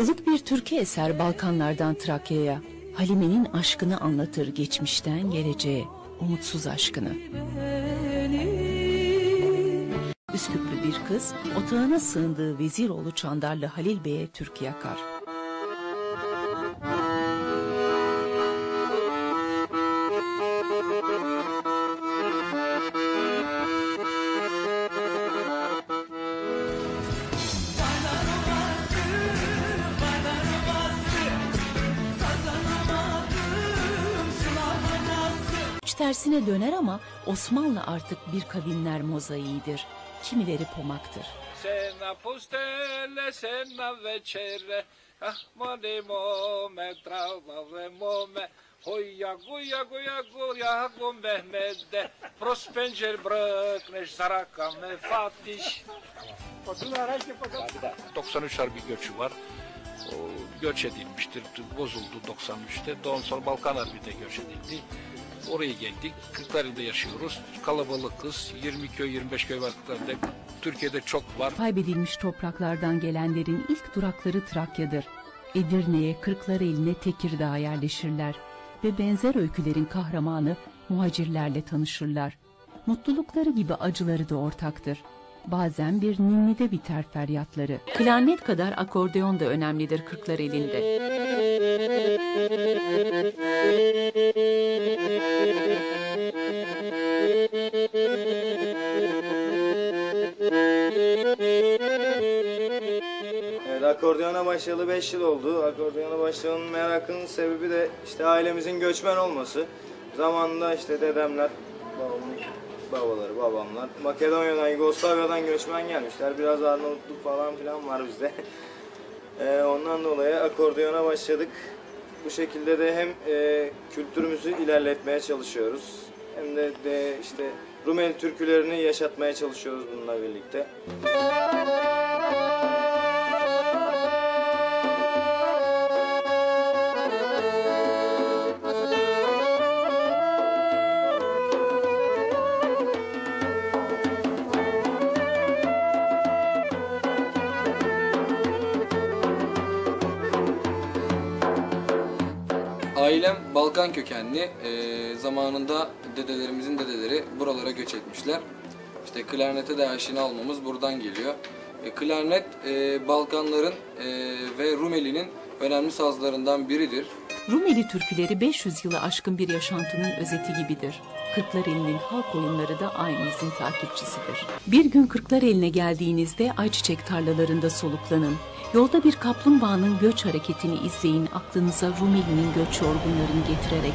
Ilık bir türkü eser Balkanlardan Trakya'ya. Halime'nin aşkını anlatır geçmişten geleceğe. Umutsuz aşkını. Üsküplü bir kız otağına sığındığı Veziroğlu Çandarlı Halil Bey'e türkü yakar. Tersine döner ama Osmanlı artık bir kavimler mozaiğidir. Kimileri pomaktır. Sena postele, sena večere, ah, mone mome, trava ve mome, hoja guja guja guja gu Mehmede, pros pencer bırakneş zaraka me fatiş. 93 harbi göçü var. O göç edilmiştir, bozuldu 93'te. Ondan sonra Balkan Harbi'de göç edildi. Oraya geldik. Kırklareli'de yaşıyoruz. Kalabalıkız. 20 köy, 25 köy var Kırklareli'de. Türkiye'de çok var. Kaybedilmiş topraklardan gelenlerin ilk durakları Trakya'dır. Edirne'ye, Kırklareli'ne, Tekirdağ'a yerleşirler ve benzer öykülerin kahramanı muhacirlerle tanışırlar. Mutlulukları gibi acıları da ortaktır. Bazen bir ninnide biter feryatları. Klarnet kadar akordeon da önemlidir Kırklareli'nde. Akordiyona başlayalı 5 yıl oldu. Akordiyona başlamanın merakının sebebi de işte ailemizin göçmen olması. Zamanında işte dedemler, babamın babaları, babamlar Makedonya'dan, Yugoslavya'dan göçmen gelmişler. Biraz Arnavutluk falan filan var bizde. Ee, ondan dolayı akordiyona başladık. Bu şekilde de hem e, kültürümüzü ilerletmeye çalışıyoruz. Hem de, de işte Rumeli türkülerini yaşatmaya çalışıyoruz bununla birlikte. Ailem Balkan kökenli. Ee, zamanında dedelerimizin dedeleri buralara göç etmişler. İşte klarnete de aşina olmamız buradan geliyor. E, klarnet e, Balkanların e, ve Rumeli'nin önemli sazlarından biridir. Rumeli türküleri 500 yılı aşkın bir yaşantının özeti gibidir. Kırklareli'nin halk oyunları da aynı izin takipçisidir. Bir gün Kırklareli'ne geldiğinizde ayçiçek tarlalarında soluklanın. Yolda bir kaplumbağanın göç hareketini izleyin aklınıza Rumeli'nin göç yorgunlarını getirerek.